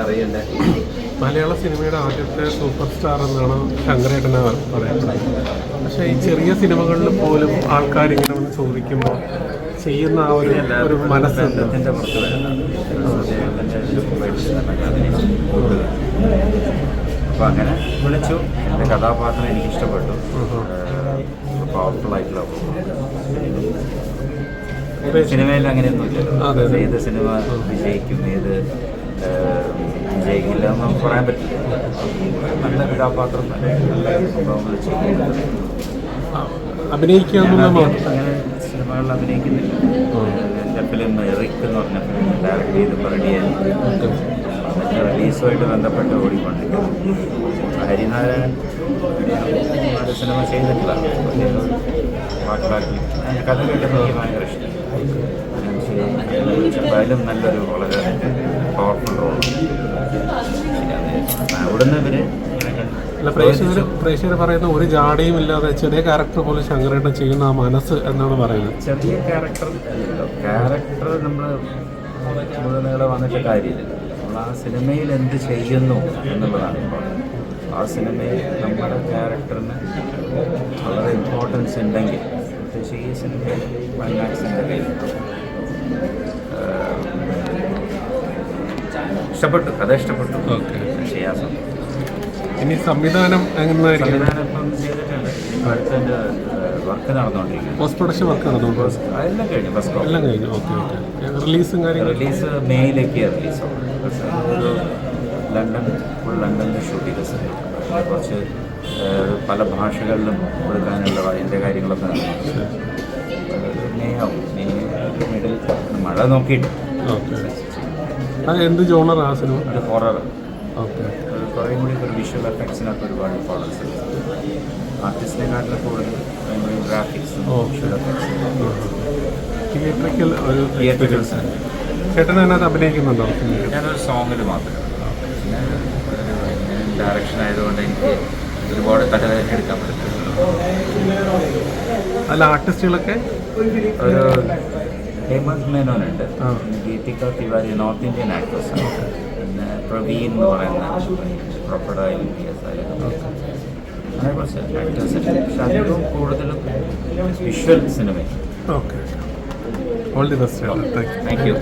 അറിയണ്ടേ? മലയാള സിനിമയുടെ ആദ്യത്തെ സൂപ്പർ സ്റ്റാർ എന്നാണ് ശങ്കരേട്ടനെ പറയുന്നത്. പക്ഷെ ഈ ചെറിയ സിനിമകളിൽ പോലും ആൾക്കാർ ഇങ്ങനെ വന്ന് ചോദിക്കുമ്പോൾ ചെയ്യുന്ന ആ ഒരു ഒരു മനസ്സ് ബന്ധത്തിന്റെ പുറത്ത് വരുന്നത് അദ്ദേഹത്തിന്റെ ലുക്കുമായിട്ട് തന്നെ അഭിനയിച്ചു കൂടുതൽ അപ്പോൾ അങ്ങനെ വിളിച്ചു. എന്റെ കഥാപാത്രം എനിക്ക് ഇഷ്ടപ്പെട്ടു പവർഫുൾ ആയിട്ടുള്ള സിനിമയിൽ അങ്ങനെയൊന്നും അതെ, ഇല്ലല്ലോ അതെ. ഏത് സിനിമ വിജയിക്കും ഏത് നമുക്ക് പറയാൻ പറ്റും നല്ല കഥാപാത്രം തന്നെ നല്ല സംഭവങ്ങൾ അഭിനയിക്കുക അങ്ങനെ സിനിമകളിൽ അഭിനയിക്കുന്നില്ല. എന്റെ ഫിലിം എറിക് എന്ന് പറഞ്ഞ ഫിലിം ഡയറക്റ്റ് ചെയ്ത് റെഡിയായി അതിന്റെ റിലീസുമായിട്ട് ബന്ധപ്പെട്ട് ഓടിക്കൊണ്ടിരിക്കുന്നു. ഹരിനാരായണൻ ഒരു സിനിമ ചെയ്തിട്ടില്ല. വലിയ കഥ കേട്ടപ്പോൾ എനിക്ക് ഭയങ്കര ഇഷ്ടം അതിലും നല്ലൊരു വളരെ അവിടുന്ന് ഇവർ അല്ല പ്രേക്ഷകർ പ്രേക്ഷകർ പറയുന്ന ഒരു ജാടയും ഇല്ലാതെ ചെറിയ ക്യാരക്ടർ പോലെ ശങ്കരേട്ടൻ ചെയ്യുന്ന ആ മനസ്സ് എന്നാണ് പറയുന്നത്. ചെറിയ ക്യാരക്ടർ ക്യാരക്ടർ നമ്മൾ മുഴുവനുകളെ വന്നിട്ട് കാര്യമില്ല. നമ്മൾ ആ സിനിമയിൽ എന്ത് ചെയ്യുന്നു എന്നുള്ളതാണ് ആ സിനിമയിൽ നമ്മുടെ ക്യാരക്ടറിന് വളരെ ഇമ്പോർട്ടൻസ് ഉണ്ടെങ്കിൽ പ്രത്യേകിച്ച് ഈ സിനിമയിൽ വൺമാക്സിന്റെ കയ്യിൽ ഇഷ്ടപ്പെട്ടു കഥ ഇഷ്ടപ്പെട്ടു. ഓക്കെ. ഇനി സംവിധാനം സംവിധാനം ഇപ്പം ചെയ്തിട്ടുണ്ട് വർക്ക് നടന്നുകൊണ്ടിരിക്കുന്നത്. പോസ്റ്റ് പ്രൊഡക്ഷൻ വർക്ക് നടന്നുണ്ടോ അതെല്ലാം കഴിഞ്ഞു ഫസ്റ്റ് കോപ്പി എല്ലാം കഴിഞ്ഞു. Okay okay. റിലീസും കാര്യങ്ങളും? റിലീസ് മെയ്യിലേക്ക് റിലീസ് ഒരു ലണ്ടൻ ഫുൾ ലണ്ടനിൽ ഷൂട്ട് ചെയ്ത സിനിമ കുറച്ച് ഏഹ്, പല ഭാഷകളിലും കൊടുക്കാനുള്ള അതിന്റെ കാര്യങ്ങളൊക്കെ നടന്നു. അത് മെയ് ആവും മെയ് മിഡിൽ മഴ നോക്കിയിട്ട്. ഓക്കെ. എന്ത് ജോണർ ആ സിനിമ? അത് ഹൊറർ ഓക്കെ. കുറേ കൂടി ഒരു വിഷ്വൽ എഫക്ട്സിനൊക്കെ ഒരുപാട് ഉണ്ട്. ആർട്ടിസ്റ്റിനെക്കാട്ടിലും കൂടുതൽ ഗ്രാഫിക്സും. വിഷ്വൽ എഫക്ട്സും തിയേറ്ററിക്കൽ ഒരു തിയേറ്ററിൽസ് ചേട്ടൻ അതിനകത്ത് അഭിനയിക്കുന്നുണ്ടോ? ഞാനൊരു സോങ്ങിൽ മാത്രമേ പിന്നെ ഡയറക്ഷൻ ആയതുകൊണ്ട് എനിക്ക് ഒരുപാട് തലവേദന എടുക്കാൻ പറ്റില്ല അല്ല ആർട്ടിസ്റ്റുകളൊക്കെ ഒരു ഹേമന്ത് മേനോൻ ഉണ്ട് Deepika Tiwari north Indian actress പിന്നെ പ്രവീൺ എന്ന് പറയുന്ന പ്രൊപ്പഡായി അങ്ങനെ കുറച്ച് ആക്ടേഴ്സ് ഉണ്ട്. പക്ഷെ അതിലും കൂടുതലും visual cinema okay all the best thank you